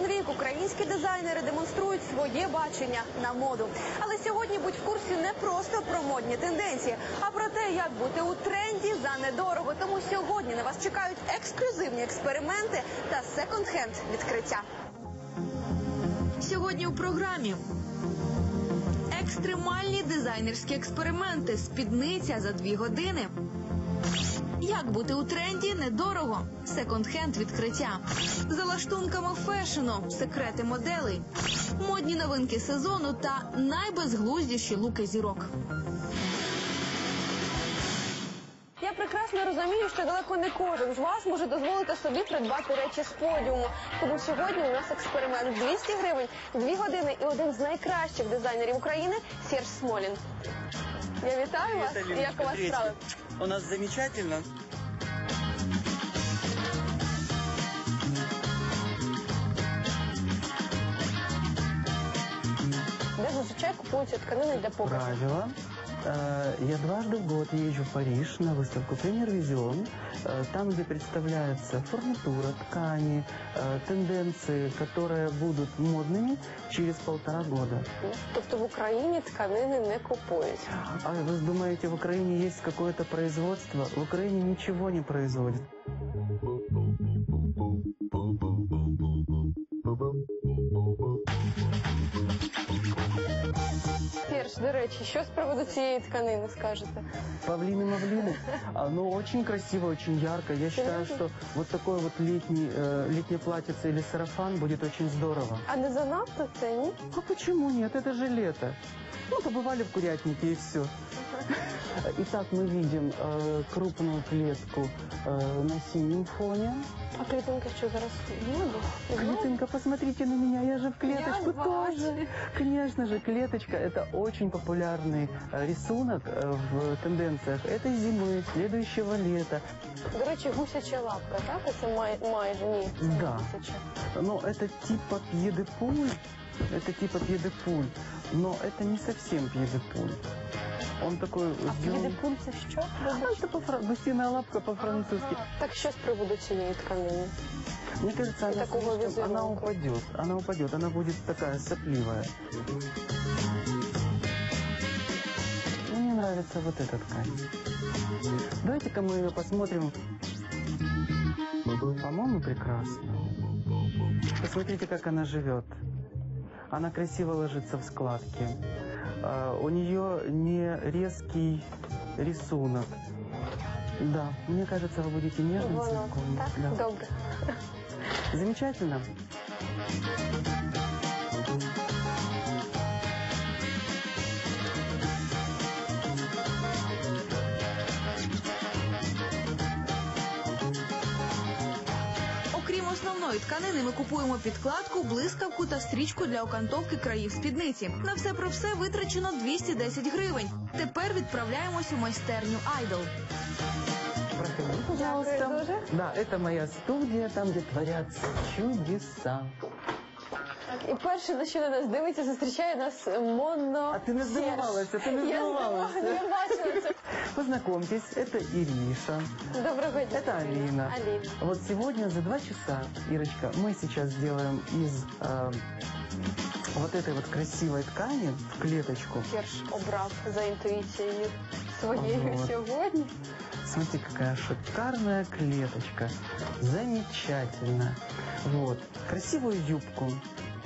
23-й Fashion Week українські дизайнери демонструють своє бачення на моду. Але сьогодні будь в курсі не просто про модні тенденції, а про те, як бути у тренді за недорого. Тому сьогодні на вас чекають ексклюзивні експерименти та секонд-хенд відкриття. Сьогодні у програмі екстремальні дизайнерські експерименти. Спідниця за дві години. Як бути у тренді недорого? Секонд-хенд відкриття. За лаштунками фешену, секрети моделей, модні новинки сезону та найбезглуздіші луки зірок. Я прекрасно розумію, що далеко не кожен з вас може дозволити собі придбати речі з подіуму. Тому сьогодні у нас експеримент 200 гривень, 2 години і один з найкращих дизайнерів України Серж Смолін. Я вітаю вас. Як у вас справи? У нас замечательно. Де зазвичай купуються тканини для показу? Правило. Э, Я дважды в год езжу в Париж на выставку Премьер Визион, там, где представляется фурнитура, ткани, э, тенденции, которые будут модными через полтора года. Тобто в Україні тканини не купують. А вы думаете, в Украине есть какое-то производство? В Украине ничего не производят. речі, що з приводу цієї тканини скажете? Павлины Мавлины, оно очень красиво, очень ярко. Я считаю, Серьезно? что вот такое вот летний, э, летнее платьице или сарафан будет очень здорово. А не занадто це ні? А почему нет? Это же лето. Ну, побывали в курятнике и все. Итак, мы видим э, крупную клетку э, на синем фоне. А клітинка що зараз в моду? Клетонька, посмотрите на меня, я же в клеточку Я бачу. тоже. Конечно же, клеточка это очень популярный э, рисунок э, в тенденциях этой зимы, следующего лета. До речі, гусяча лапка, так? Це май, майже ні. це не Да. гусяча. Но это типа пьедепуль, это типа пьедепуль, но это не совсем пьедепуль. Он такой А сделан- підепуль це що? А, это по-фра- гусиная лапка по-французски. Так що з приводу цієї тканини? Мне кажется, И она, такого слишком- она визуала. упадет. Она упадет, она будет такая сопливая. Нравится вот эта ткань. Давайте-ка мы ее посмотрим. По-моему, прекрасно. Посмотрите, как она живет. Она красиво ложится в складки. А, У нее не резкий рисунок. Да, мне кажется, вы будете нежным Воно. цветком. Так? Да. Добре. Замечательно. Основної тканини, ми купуємо підкладку, блискавку та стрічку для окантовки країв спідниці. На все про все витрачено 210 гривень. Тепер відправляємось у майстерню Айдол. Проходи, Дякую пожалуйста. дуже. Да, это моя студия, там, где творятся чудеса. І перше, на що на нас дивиться, зустрічає нас Монно. А ти не Серж. здивувалася, ти не Я здивувалася. здивувалася, я бачила це. Познакомьтесь, это Ириша, Доброго дня. это Алина. Аліна. Вот сегодня за два часа, Ирочка, мы сейчас сделаем из э, вот этой вот красивой ткани в клеточку. Серж обрав за інтуїцією своєю Вот. сьогодні. Смотри, какая шикарная клеточка. Замечательно. Вот. Красивую юбку.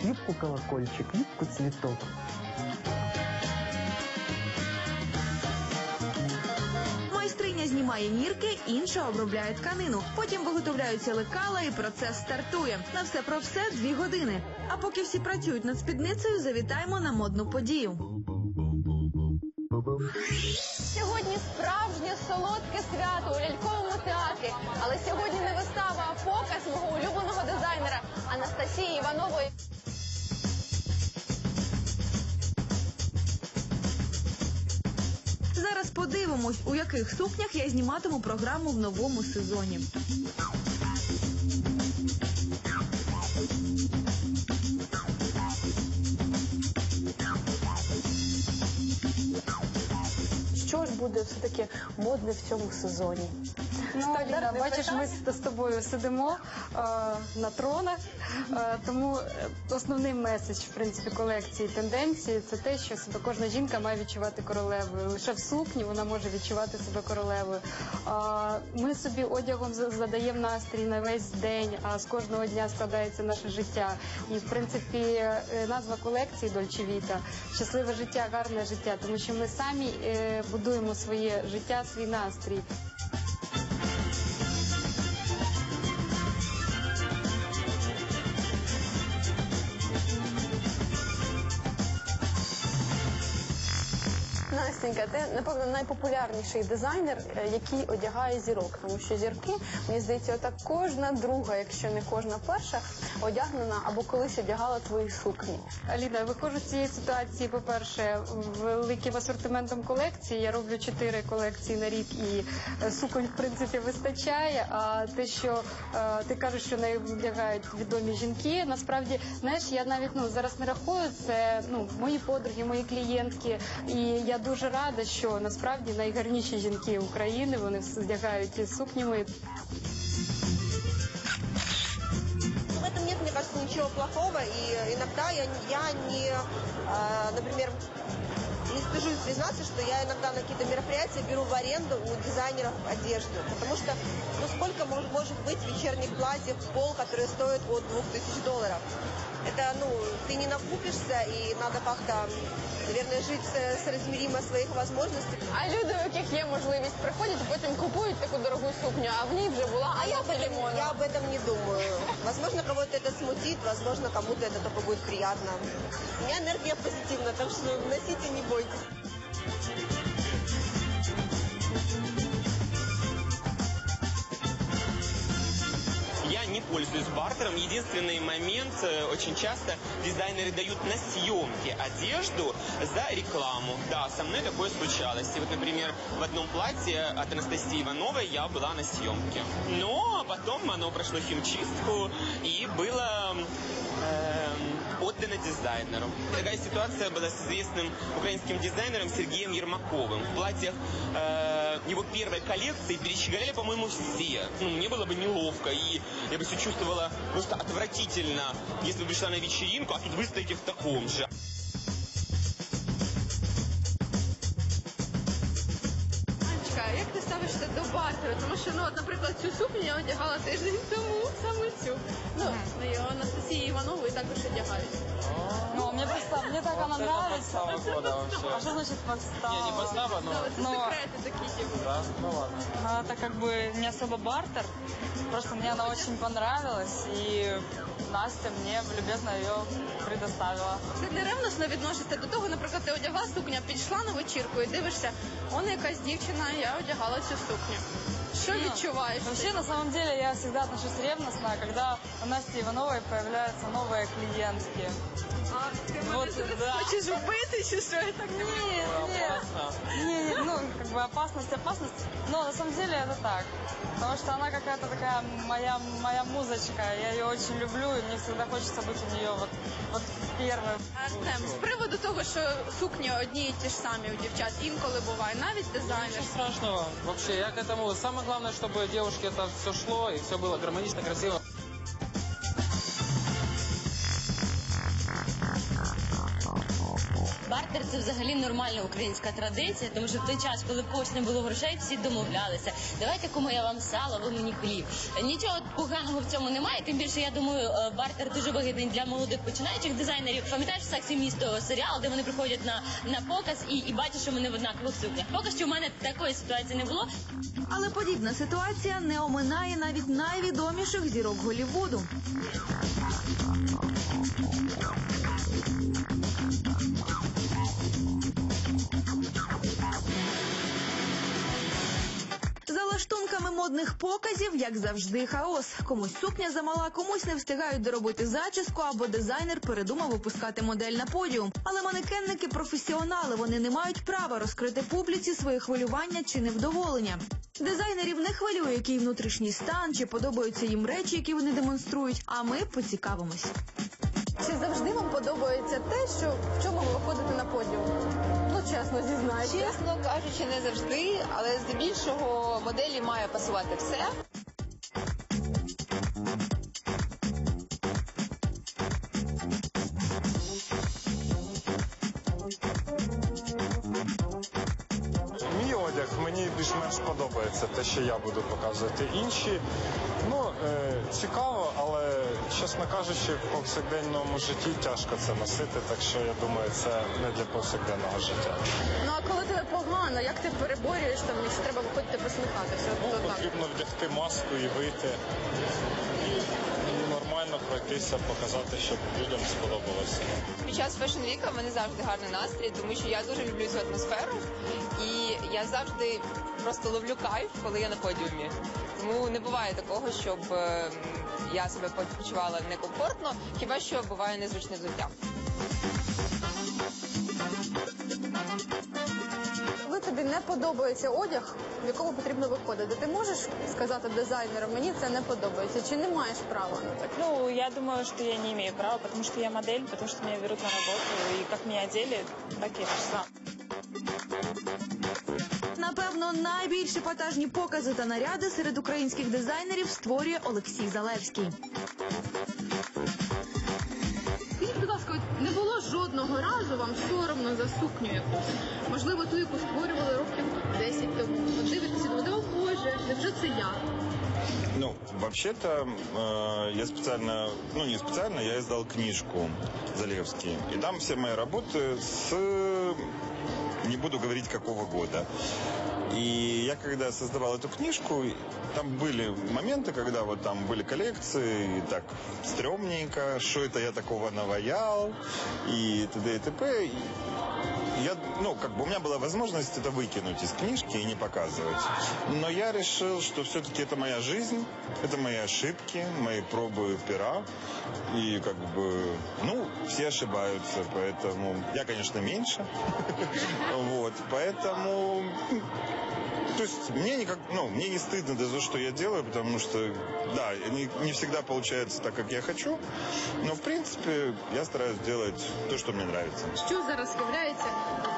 Юбку колокольчик, юбку цветок. Майстриня знімає мірки, інша обробляє тканину. Потім виготовляються лекала і процес стартує. На все про все дві години. А поки всі працюють над спідницею, завітаємо на модну подію. Сьогодні справжнє солодке свято у ляльковому театрі. Але сьогодні не вистава, а показ мого улюбленого дизайнера Анастасії Іванової. Зараз подивимось, у яких сукнях я зніматиму програму в новому сезоні. Що ж буде все таки модне в цьому сезоні? Ну, Стандартний бачиш, ми з, з тобою сидимо е, на тронах, тому е, основний меседж в принципі колекції тенденції це те, що себе кожна жінка має відчувати королевою. Лише в сукні вона може відчувати себе королевою. Ми собі одягом задаємо настрій на весь день, а з кожного дня складається наше життя. І в принципі е, назва колекції Дольче Віта щасливе життя, гарне життя, тому що ми самі е, будуємо своє життя, свій настрій. Настенька, ти напевно найпопулярніший дизайнер, е, який одягає зірок, тому що зірки, мені здається, отак кожна друга, якщо не кожна перша, одягнена або колись одягала твої сукні. Аліна, виходжу з цієї ситуації, по-перше, великим асортиментом колекції. Я роблю чотири колекції на рік і е, суконь, в принципі, вистачає. А те, що е, ти кажеш, що нею вдягають відомі жінки, насправді, знаєш, я навіть ну зараз не рахую це ну мої подруги, мої клієнтки. І я дуже рада, що насправді найгарніші жінки України вони вдягають сукнями. В этом нет, мне кажется, ничего плохого. И иногда я, я не, например, не стыжусь признаться, что я иногда на какие-то мероприятия беру в аренду у дизайнеров одежду. Потому что, ну сколько мож- может быть вечерних платьев в пол, которые стоят от 2000 долларов? Это, ну, ты не накупишься, и надо как-то, наверное, жить с- соразмеримо своих возможностей. А люди, у яких є можливість, приходять, потім купують таку дорогу сукню, а в ній вже була А я об, этом, я об этом не думаю. Возможно, кого-то это смутит, возможно, кому-то это только будет приятно. У меня энергия позитивная, так что носите, не бойтесь. Я не пользуюсь бартером. Единственный момент, э, очень часто дизайнеры дают на съемки одежду за рекламу. Да, со мной такое случалось. И вот, например, в одном платье от Анастасии Ивановой я была на съемке. Но потом оно прошло химчистку и было эм, отдано дизайнеру. Такая ситуация была с известным украинским дизайнером Сергеем Ермаковым. В платьях э, его первой коллекции перещеголяли, по-моему, все. Ну, мне было бы неловко, и я бы себя чувствовала просто отвратительно, если бы пришла на вечеринку, а тут вы стоите в таком же. До? Тому що, ну, от, наприклад, цю сукню я одягала тиждень тому, саме цю. Ну, ну і Анастасії Іванової також одягають. Ну, мне просто мне так она нравится. года вообще. А что значит подстава? Не, не подстава, но... Це Но- секрети такі, типу. Да, ну ладно. А, Это как бы не особо бартер. Просто мне она очень понравилась, и Настя мне любезно ее предоставила. Ти не ревносно відносишся до того, наприклад, ти одягла сукню, підійшла на вечірку і дивишся, он якась дівчина, я одягала цю сукню. Що Ну, відчуваєш? Вообще, на самом деле, я всегда отношусь ревностно, когда у Насти Ивановой появляются новые клиентки. А, ти мене Вот, зараз да. хочеш вбити, чи що я так не Нет, нет. Не, не, ну, как бы опасность, опасность. Но на самом деле это так. Потому что она какая-то такая моя, моя музычка. Я ее очень люблю, и мне всегда хочется быть у нее вот, вот первой. Артем, з приводу того, що сукні одні і ті ж самі у дівчат інколи буває, навіть дизайнер. Ничего страшного. Вообще, я к этому... Самое главное, чтобы девушке это все шло, и все было гармонично, красиво. Бартер це взагалі нормальна українська традиція, тому що в той час, коли в було грошей, всі домовлялися. Давайте кому я вам сало, ви мені хліб. Нічого поганого в цьому немає. Тим більше я думаю, е, бартер дуже вигідний для молодих починаючих дизайнерів. Пам'ятаєш «Сексі місто серіал, де вони приходять на, на показ і, і бачать, що вони в однакових сукнях. Поки що в мене такої ситуації не було. Але подібна ситуація не оминає навіть найвідоміших зірок Голлівуду. Лаштунками модних показів, як завжди, хаос. Комусь сукня замала, комусь не встигають доробити зачіску, або дизайнер передумав випускати модель на подіум. Але манекенники професіонали, вони не мають права розкрити публіці своє хвилювання чи невдоволення. Дизайнерів не хвилює, який внутрішній стан, чи подобаються їм речі, які вони демонструють. А ми поцікавимось. Чи завжди вам подобається те, що в чому ви виходите на подіум? Чесно зізнайся. Чесно кажучи, не завжди, але здебільшого моделі має пасувати все. Мій одяг мені більш-менш подобається те, що я буду показувати. Інші, ну е, цікаво, але чесно кажучи, в повсякденному житті тяжко це носити, так що я думаю, це не для повсякденного життя. Ну а коли тебе погано, як ти переборюєш там, якщо треба виходити посміхатися? Ну, потрібно вдягти маску і вийти. І пройтися, показати, щоб людям сподобалося. Під час фешн-віка в мене завжди гарний настрій, тому що я дуже люблю цю атмосферу. І я завжди просто ловлю кайф, коли я на подіумі. Тому не буває такого, щоб е, я себе почувала некомфортно, хіба що буває незвичне взуття. Не подобається одяг, в якому потрібно виходити, ти можеш сказати дизайнеру, мені це не подобається, чи не маєш права на таке? Ну, я думаю, что я не имею права, потому что я модель, потому что меня берут на работу, и как меня одели, так я пришла. Напевно, найбільш епатажні покази та наряди серед українських дизайнерів створює Олексій Залевський. Не було жодного разу вам соромно за сукню якусь? Можливо, ту, яку створювали років 10 тому. От дивитеся, думаєте, о Боже, невже це я? Ну, вообще-то, э, я специально, ну не специально, я издал книжку Залевский. И там все мои работы с, не буду говорить какого года. И я когда создавал эту книжку, там были моменты, когда вот там были коллекции, и так стрёмненько, что это я такого наваял, и т.д. и т.п. Я, ну, как бы у меня была возможность это выкинуть из книжки и не показывать. Но я решил, что все-таки это моя жизнь, это мои ошибки, мои пробы пера. И как бы, ну, все ошибаются, поэтому я, конечно, меньше. Вот, поэтому то есть мне никак, ну, мне не стыдно за то, что я делаю, потому что, да, не, не всегда получается так, как я хочу, но в принципе я стараюсь делать то, что мне нравится. Що зараз являється,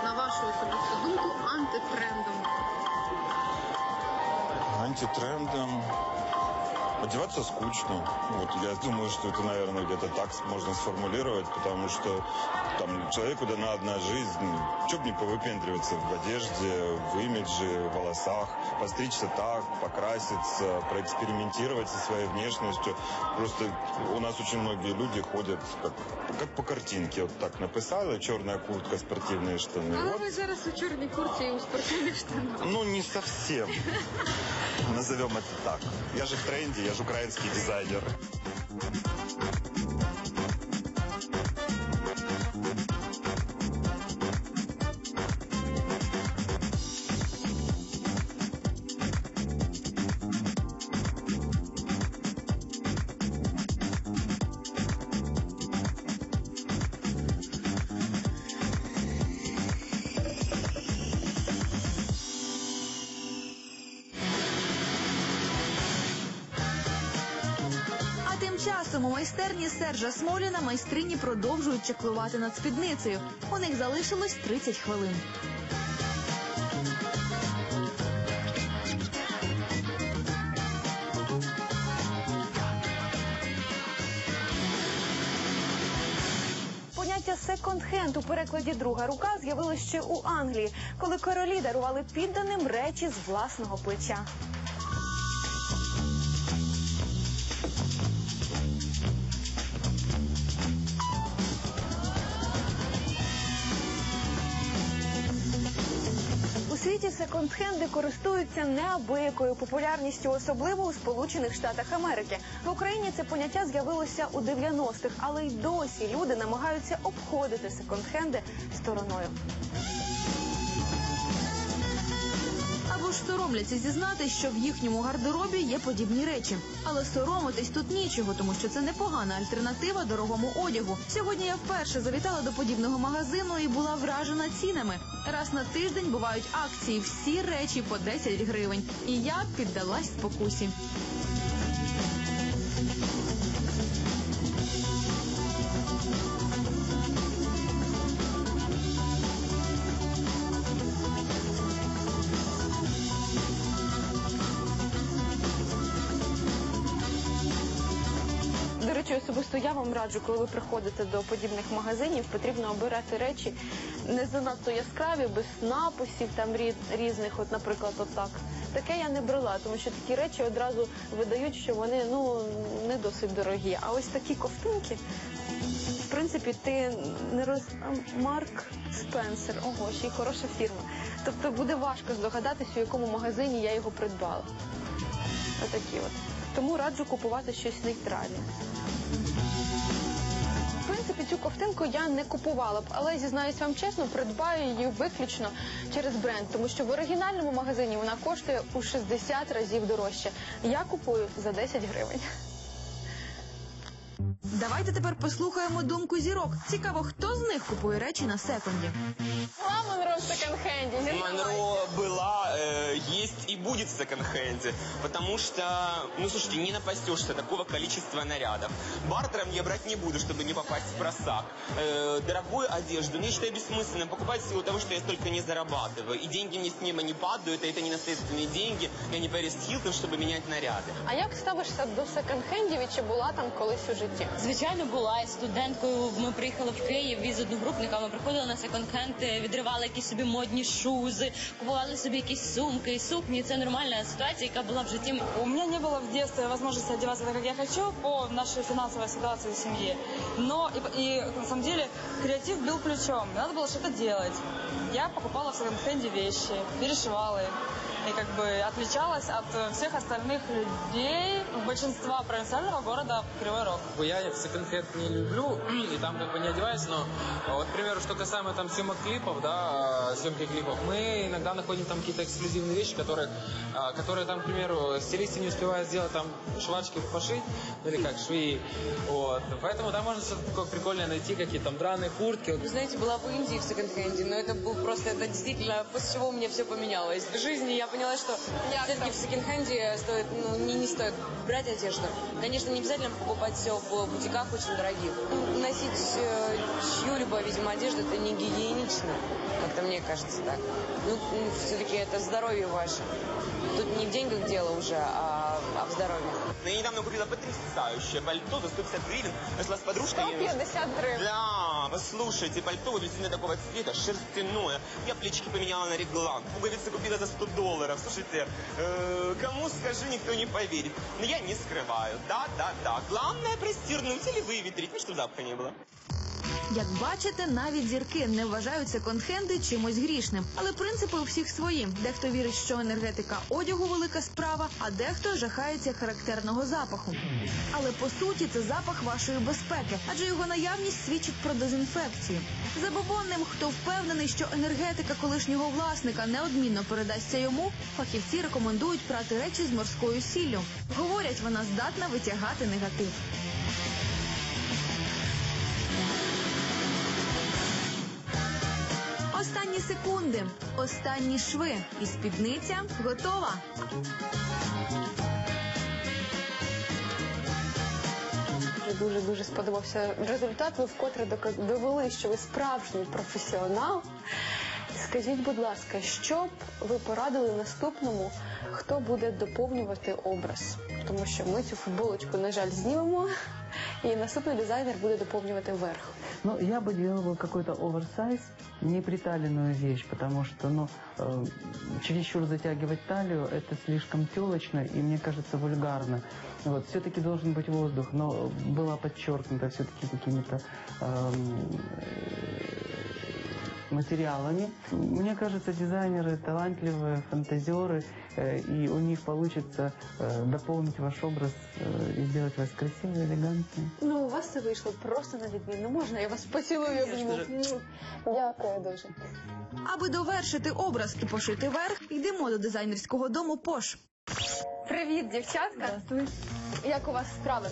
на вашу особисту думку, антитрендом? Антитрендом Одеваться скучно. Вот я думаю, что это, наверное, где-то так можно сформулировать, потому что там человеку дана одна жизнь. Чего бы не повыпендриваться в одежде, в имидже, в волосах, постричься так, покраситься, проэкспериментировать со своей внешностью. Просто у нас очень многие люди ходят как, как по картинке. Вот так написали, черная куртка, спортивные штаны. Але Вот. ви зараз у чорній курці і у спортивних штанах. Ну, не совсем. Назовем это так. Я же в тренде, я же украинский дизайнер. Часом у майстерні Сержа Смоліна майстрині продовжують чеклувати над спідницею. У них залишилось 30 хвилин. Поняття секонд-хенд у перекладі друга рука з'явилось ще у Англії, коли королі дарували підданим речі з власного плеча. Секонд-хенди користуються неабиякою популярністю, особливо у Сполучених Штатах Америки. В Україні це поняття з'явилося у 90-х, але й досі люди намагаються обходити секонд-хенди стороною. Або ж соромляться зізнати, що в їхньому гардеробі є подібні речі. Але соромитись тут нічого, тому що це непогана альтернатива дорогому одягу. Сьогодні я вперше завітала до подібного магазину і була вражена цінами. Раз на тиждень бувають акції, всі речі по 10 гривень. І я піддалась спокусі. Особисто я вам раджу, коли ви приходите до подібних магазинів, потрібно обирати речі не занадто яскраві, без написів там рі- різних, от, наприклад, отак. Таке я не брала, тому що такі речі одразу видають, що вони ну не досить дорогі. А ось такі ковтинки, в принципі, ти не роз Марк Спенсер. Ого, ще й хороша фірма. Тобто буде важко здогадатись, у якому магазині я його придбала. Отакі от. Тому раджу купувати щось нейтральне. Принципі, цю ковтинку я не купувала б, але зізнаюсь вам чесно, придбаю її виключно через бренд, тому що в оригінальному магазині вона коштує у 60 разів дорожче. Я купую за 10 гривень. Давайте тепер послухаємо думку зірок. Цікаво, хто з них купує речі на секонді. Мама Монро в секонд-хенді. Монро была, э, есть и будет в секонд-хенде, потому что, ну слушайте, не напасешься такого количества нарядов. Бартером я брать не буду, чтобы не попасть в просак. Э, дорогую одежду, ну я считаю бессмысленным покупать в силу того, что я столько не зарабатываю. И деньги мне с неба не падают, и это не наследственные деньги. Я не Пэрис Хилтон, чтобы менять наряды. А як ставишся до секонд-хендів і чи була там колись у житті? Звичайно, була і студенткою. Ми приїхали в Київ із одногрупниками. Приходили на секонд-хенд, відривали якісь собі модні шузи, купували собі якісь сумки і сукні. Це нормальна ситуація, яка була в житті. У меня не было в детстве возможности одеваться так, как я хочу, по нашей финансовой ситуации в семье. Но и, и, на самом деле креатив бил ключом. Надо было что-то делать. Я покупала в секонд-хенде вещи, перешивала их. И как бы отличалась от э, всех остальных людей, большинства провинциального города Кривой Рог. Я в секонд-хенд не люблю и там как бы не одеваюсь, но а, вот, к примеру, что касаемо там съемок клипов, да, а, съемки клипов, мы иногда находим там какие-то эксклюзивные вещи, которые, которые там, к примеру, стилисты не успевают сделать там швачки пошить, ну или как, швеи, вот. Поэтому там можно что-то такое прикольное найти, какие-то там драные куртки. Вы знаете, была в Индии в секонд-хенде, но это был просто, это действительно, после чего у меня все поменялось. В жизни я поняла, что все-таки в секонд-хенде стоит, ну, не, не стоит брать одежду. Конечно, не обязательно покупать все в бутиках очень дорогих. Носить э, чью-либо, видимо, одежду, это не гигиенично, как-то мне кажется так. Ну, все-таки это здоровье ваше. Тут не в деньгах дело уже, а, в здоровье. Но я недавно купила потрясающее пальто за 150 гривен. Нашла с подружкой. 150 гривен. Да, послушайте, пальто вот действительно такого цвета, шерстяное. Я плечики поменяла на реглан. Пуговицы купила за 100 долларов. Слушайте, э, кому скажу, никто не поверит. Но я не скрываю. Да, да, да. Главное простернуть или выветрить, ну, чтобы запаха не было. Як бачите, навіть зірки не вважають секонд-хенди чимось грішним. Але принципи у всіх свої. Дехто вірить, що енергетика одягу велика справа, а дехто жахається характерного запаху. Але по суті це запах вашої безпеки, адже його наявність свідчить про дезінфекцію. Забобонним, хто впевнений, що енергетика колишнього власника неодмінно передасться йому, фахівці рекомендують прати речі з морською сіллю. Говорять, вона здатна витягати негатив. Останні секунди, останні шви, і спідниця готова. Дуже дуже сподобався результат. Ви вкотре довели, що ви справжній професіонал. Скажіть, будь ласка, що б ви порадили наступному, хто буде доповнювати образ? Тому що ми цю футболочку, на жаль, знімемо, і наступний дизайнер буде доповнювати верх. Ну, я бы делал бы какой-то оверсайз, не приталенную вещь, потому что, ну, э, чересчур затягивать талию, это слишком телочно и, мне кажется, вульгарно. Вот, все-таки должен быть воздух, но было подчеркнуто все-таки какими-то эм, э, материалами. Мне кажется, дизайнеры талантливые, фантазеры, э, и у них получится э, дополнить ваш образ э, и сделать вас красивой, элегантной. Ну, у вас це вийшло просто на відмінно. Можна, я вас поцілую обніму. Дякую дуже. Аби довершити образ і пошити верх, йдемо до дизайнерського дому Пош. Привіт, дівчатка. Як у вас справи?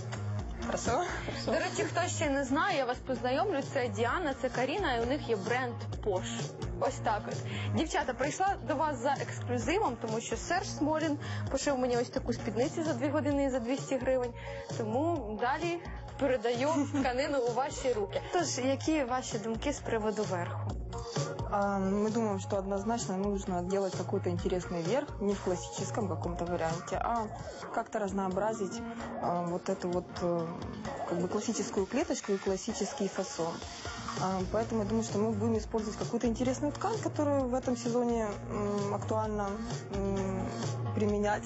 Хорошо? До речі, хто ще не знає, я вас познайомлю. Це Діана, це Каріна, і у них є бренд Пош. Ось так от. Дівчата, прийшла до вас за ексклюзивом, тому що Серж Смолін пошив мені ось таку спідницю за 2 години і за 200 гривень. Тому далі передаю тканину у ваші руки. Тож, які ваші думки з приводу верху? А, Мы думаем, что однозначно нужно делать какой-то интересный верх, не в классическом каком-то варианте, а как-то разнообразить а, вот эту вот э, как бы классическую клеточку и классический фасон. А, Поэтому я думаю, что мы будем использовать какую-то интересную ткань, которую в этом сезоне актуально применять.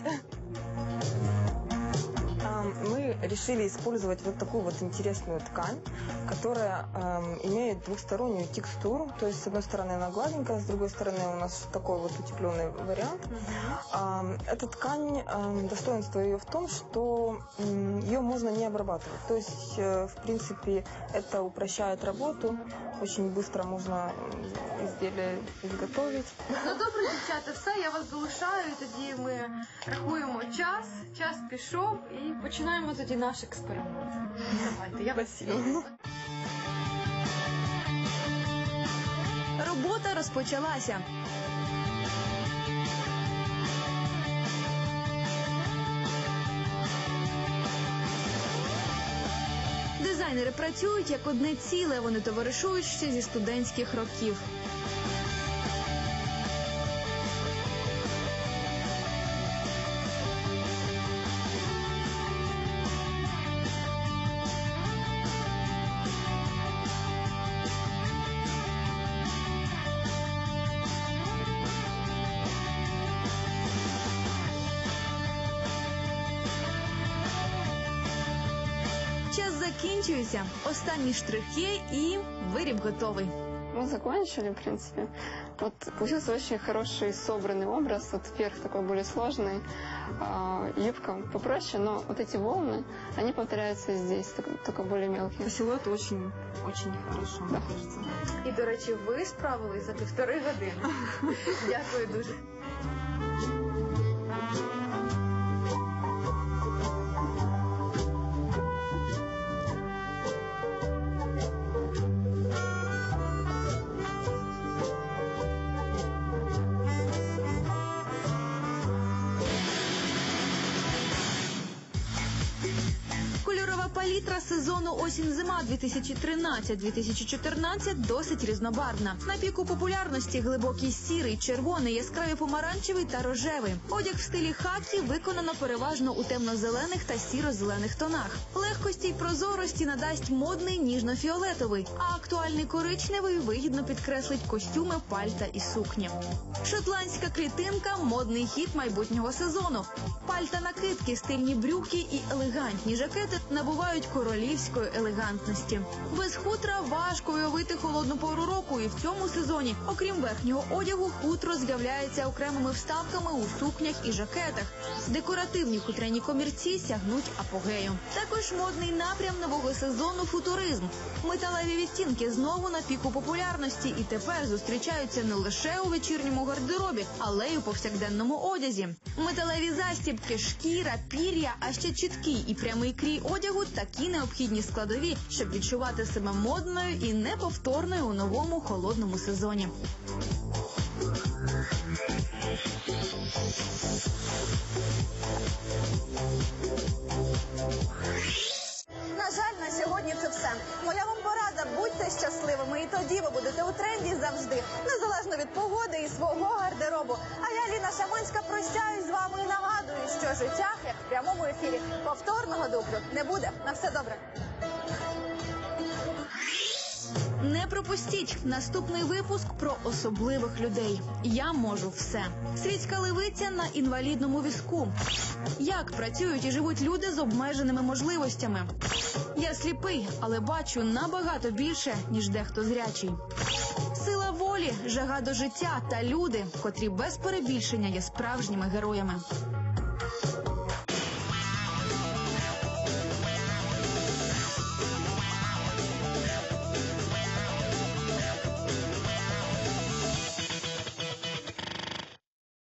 Мы решили использовать вот такую вот интересную ткань, которая имеет двухстороннюю текстуру. То есть, с одной стороны, она гладенькая, с другой стороны, у нас такой вот утепленный вариант. Эта ткань, достоинство ее в том, что ее можно не обрабатывать. То есть, э, в принципе, это упрощает работу. Очень быстро можно изделие изготовить. Ну добре, дівчата, все, я вас залишаю. і Тоді ми рахуємо час, час пішов і починаємо тоді наш експеримент. Давайте, я вас вітаю. Робота розпочалася. Дизайнери працюють як одне ціле. Вони товаришують ще зі студентських років. закінчується. Останні штрихи і виріб готовий. Мы закончили, в принципе. Вот получился очень хороший собранный образ. Вот верх такой более сложный, а, юбка попроще, но вот эти волны, они повторяются и здесь, только, только более мелкие. По силуэту очень, очень хорошо, мне кажется. І, до речі, ви справились за півтори години. Дякую дуже. Сезону осінь-зима 2013-2014 досить різнобарвна. На піку популярності глибокий сірий, червоний, яскравий помаранчевий та рожевий. Одяг в стилі хакі виконано переважно у темно-зелених та сіро-зелених тонах. Легкості й прозорості надасть модний ніжно-фіолетовий, а актуальний коричневий вигідно підкреслить костюми, пальта і сукні. Шотландська клітинка модний хіт майбутнього сезону. Пальта накидки, стильні брюки і елегантні жакети набувають королівської елегантності. Без хутра важко уявити холодну пору року, і в цьому сезоні, окрім верхнього одягу, хутро з'являється окремими вставками у сукнях і жакетах. Декоративні хутряні комірці сягнуть апогею. Також модний напрям нового сезону футуризм. Металеві відтінки знову на піку популярності і тепер зустрічаються не лише у вечірньому гардеробі, але й у повсякденному одязі. Металеві застібки, шкіра, пір'я, а ще чіткий і прямий крій одягу такі необхідні складові, щоб відчувати себе модною і неповторною у новому холодному сезоні. На жаль, на сьогодні це все. Моя вам порада, будьте щасливими, і тоді ви будете у тренді завжди, незалежно від погоди і свого гардеробу. А я, Ліна Шаманська, прощаюсь з вами і нагадую, що життя, як в прямому ефірі, повторного дублю не буде. На все добре. Не пропустіть наступний випуск про особливих людей. Я можу все. Світська левиця на інвалідному візку. Як працюють і живуть люди з обмеженими можливостями? Я сліпий, але бачу набагато більше, ніж дехто зрячий. Сила волі, жага до життя та люди, котрі без перебільшення є справжніми героями.